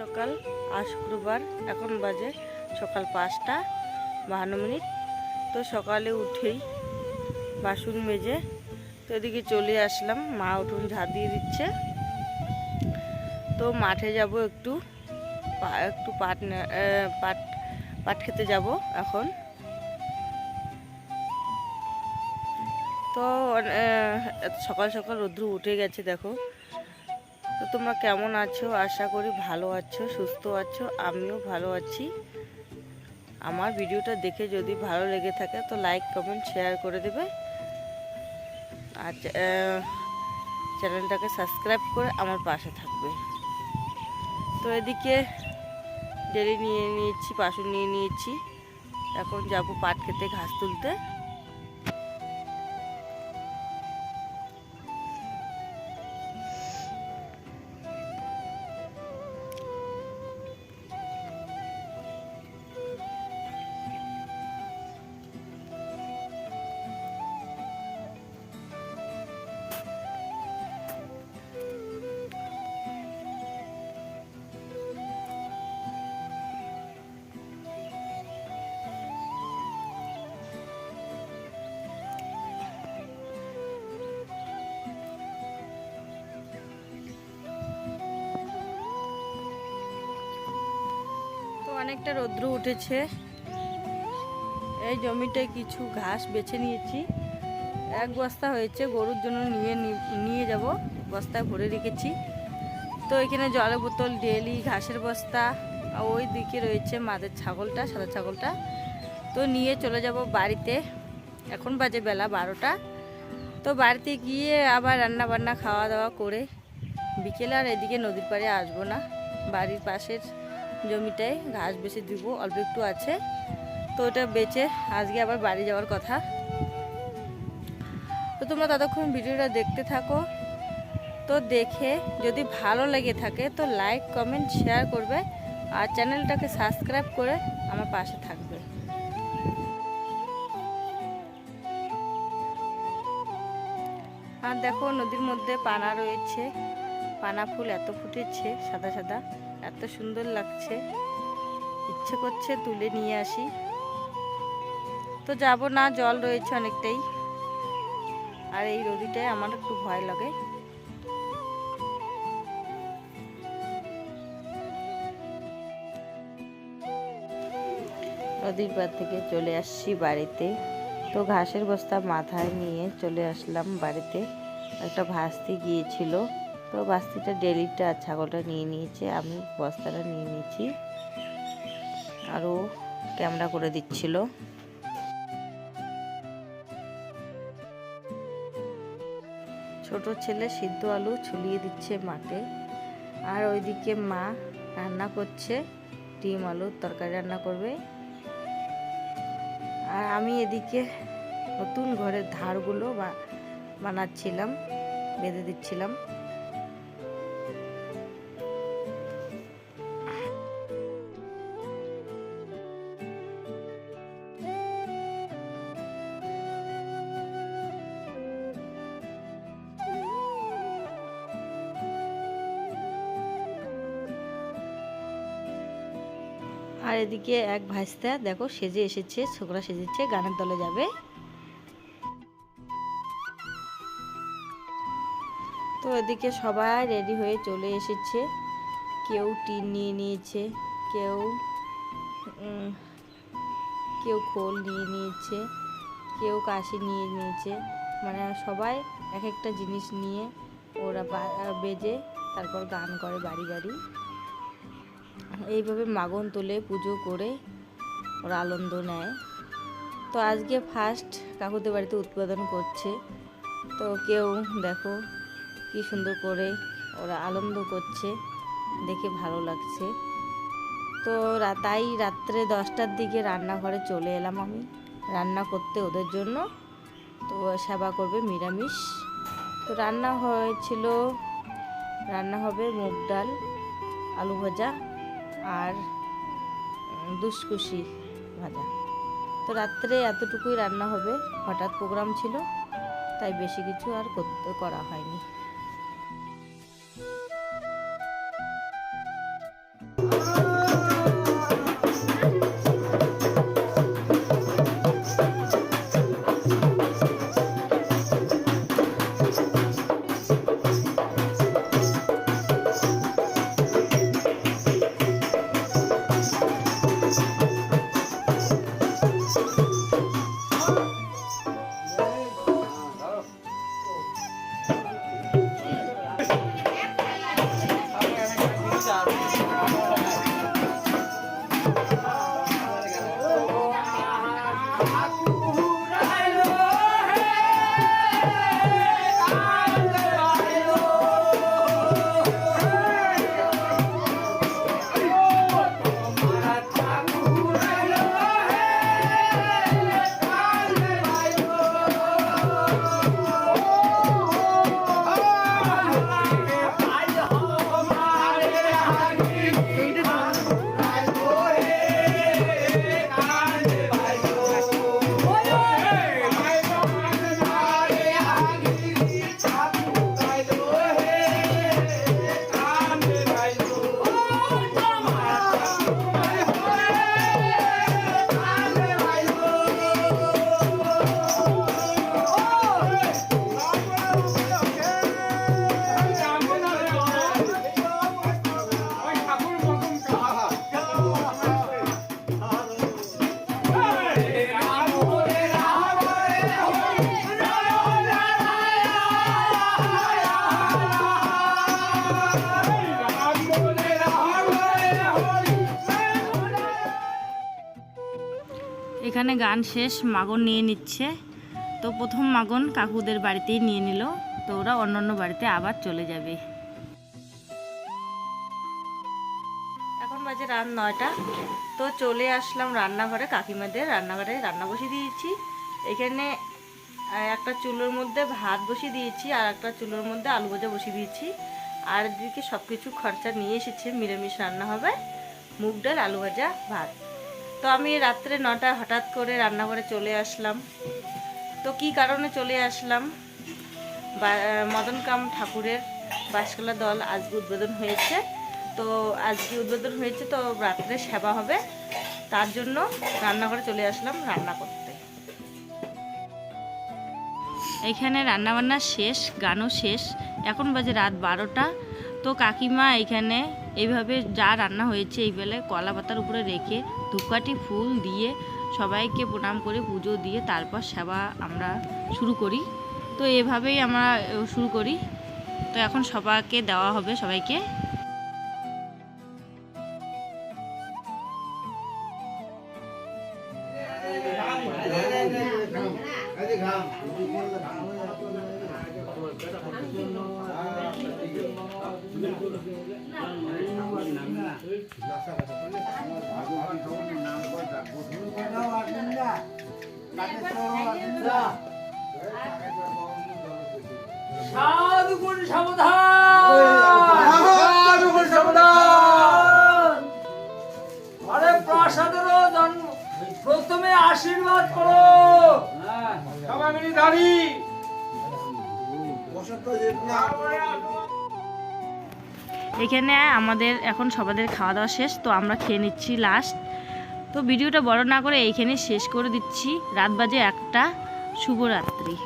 সকাল আজ শুক্রবার এখন বাজে সকাল পাঁচটা বাহান্ন মিনিট। তো সকালে উঠেই বাসন মেজে তো এদিকে চলে আসলাম, মা উঠুন ঝাড় দিয়ে দিচ্ছে। তো মাঠে যাব একটু একটু পাট পাট পাট খেতে যাব এখন। তো সকাল সকাল রোদ্রু উঠে গেছে দেখো। তো তোমরা কেমন আছো? আশা করি ভালো আছো, সুস্থ আছো, আমিও ভালো আছি। আমার ভিডিওটা দেখে যদি ভালো লেগে থাকে তো লাইক কমেন্ট শেয়ার করে দেবে। আর চ্যানেলটাকে সাবস্ক্রাইব করে আমার পাশে থাকবে। তো এদিকে ডেলি নিয়ে নিয়েছি পাশু নিয়ে নিয়েছি। এখন যাব পাট খেতে, ঘাস তুলতে। অনেকটা রৌদ্র উঠেছে। এই জমিটায় কিছু ঘাস বেছে নিয়েছি। এক বস্তা হয়েছে, গরুর জন্য নিয়ে নিয়ে যাব। বস্তায় ভরে রেখেছি। তো এখানে জলের বোতল, ডেলি, ঘাসের বস্তা ওই দিকে রয়েছে মাদের ছাগলটা, সাদা ছাগলটা। তো নিয়ে চলে যাব বাড়িতে। এখন বাজে বেলা বারোটা। তো বাড়িতে গিয়ে আবার রান্না বান্না খাওয়া দাওয়া করে বিকেলে আর এদিকে নদীর পাড়ে আসব না। বাড়ির পাশের জমিটায় ঘাস বেছে দিব, অল্প একটু আছে। তো ওটা বেচে আজকে আবার বাড়ি যাওয়ার কথা। তো তোমরা ততক্ষণ ভিডিওটা দেখতে থাকো। তো দেখে যদি ভালো লেগে থাকে তো লাইক, কমেন্ট, শেয়ার করবে আর চ্যানেলটাকে সাবস্ক্রাইব করে আমার পাশে থাকবে। আর দেখো নদীর মধ্যে পানা রয়েছে। পানা ফুল এত ফুটেছে সাদা সাদা। এত সুন্দর লাগছে। ইচ্ছে করছে তুলে নিয়ে আসি। তো যাব না, জল রয়েছে অনেকটাই। আর এই নদীটায় আমার একটু ভয় লাগে। নদীর পার থেকে চলে আসছি বাড়িতে। তো ঘাসের বস্তা মাথায় নিয়ে চলে আসলাম বাড়িতে। একটা ভাস্তি গিয়েছিল। তো ভাস্তিটা ডেলিটা ছাগলটা নিয়ে নিয়েছে, আমি বস্তাটা নিয়ে নিয়েছি। আরও ক্যামেরা করে দিচ্ছিল। ছোট ছেলে সিদ্ধ আলু ছুলিয়ে দিচ্ছে মাকে আর ওইদিকে মা রান্না করছে, ডিম আলুর তরকারি রান্না করবে। আর আমি এদিকে নতুন ঘরের ধারগুলো বানাচ্ছিলাম, বেঁধে দিচ্ছিলাম। আর এদিকে এক ভাইস্তা, দেখো, সেজে এসেছে, ছোকরা সেজেছে, গানের দলে যাবে। তো এদিকে সবাই রেডি হয়ে চলে এসেছে। কেউ টিন নিয়ে নিয়েছে, কেউ কেউ খোল নিয়ে নিয়েছে, কেউ কাশি নিয়ে নিয়েছে। মানে সবাই এক একটা জিনিস নিয়ে ওরা বেজে তারপর গান করে বাড়ি বাড়ি। এইভাবে মাগন তুলে পুজো করে ওরা আনন্দ নেয়। তো আজকে ফার্স্ট কাকুদের বাড়িতে উৎপাদন করছে। তো কেউ দেখো কি সুন্দর করে ওরা আনন্দ করছে, দেখে ভালো লাগছে। তো তাই রাত্রে দশটার দিকে রান্নাঘরে চলে এলাম আমি। রান্না করতে ওদের জন্য। তো সেবা করবে নিরামিষ। তো রান্না হয়েছিল, রান্না হবে মুগ ডাল, আলু ভাজা আর দুষ্কুশি ভাজা। তো রাত্রে এতটুকুই রান্না হবে। হঠাৎ প্রোগ্রাম ছিল, তাই বেশি কিছু আর করতে করা হয়নি। এখানে গান শেষ মাগন নিয়ে নিচ্ছে। তো প্রথম মাগন কাকুদের বাড়িতেই নিয়ে নিল। তো ওরা অন্য অন্য বাড়িতে আবার চলে যাবে। এখন বাজে রাত নয়টা। তো চলে আসলাম রান্নাঘরে, কাকিমাদের রান্নাঘরে রান্না বসিয়ে দিয়েছি। এখানে একটা চুলোর মধ্যে ভাত বসিয়ে দিয়েছি আর একটা চুলোর মধ্যে আলু ভাজা বসিয়ে দিয়েছি। আর এদিকে সব কিছু খরচা নিয়ে এসেছে মিলেমিশ রান্না হবে। মুগ ডাল, আলু ভাজা, ভাত। তো আমি রাত্রে নটা হঠাৎ করে রান্নাঘরে চলে আসলাম। তো কি কারণে চলে আসলাম? বা- মদন কাম ঠাকুরের বাসকালা দল আজকে উদ্বোধন হয়েছে। তো আজকে উদ্বোধন হয়েছে, তো রাত্রে সেবা হবে। তার জন্য রান্নাঘরে চলে আসলাম রান্না করতে। এখানে রান্নাবান্না শেষ, গানও শেষ। এখন বাজে রাত বারোটা। তো কাকিমা এখানে এইভাবে যা রান্না হয়েছে এই বেলে কলা পাতার উপরে রেখে ধূপকাঠি ফুল দিয়ে সবাইকে প্রণাম করে পুজো দিয়ে তারপর সেবা আমরা শুরু করি। তো এভাবেই আমরা শুরু করি। তো এখন সবাইকে দেওয়া হবে সবাইকে। সাধুগুণ সাবধান সাধুগুণ। সাবধান আরে প্রাসাদের জন্ম প্রথমে আশীর্বাদ করো। সবাই মিলে দাঁড়ি। এখানে আমাদের এখন সবাদের খাওয়া দাওয়া শেষ, তো আমরা খেয়ে নিচ্ছি লাস্ট তো ভিডিওটা বড় না করে এইখানে শেষ করে দিচ্ছি। রাত বাজে একটা। শুভরাত্রি।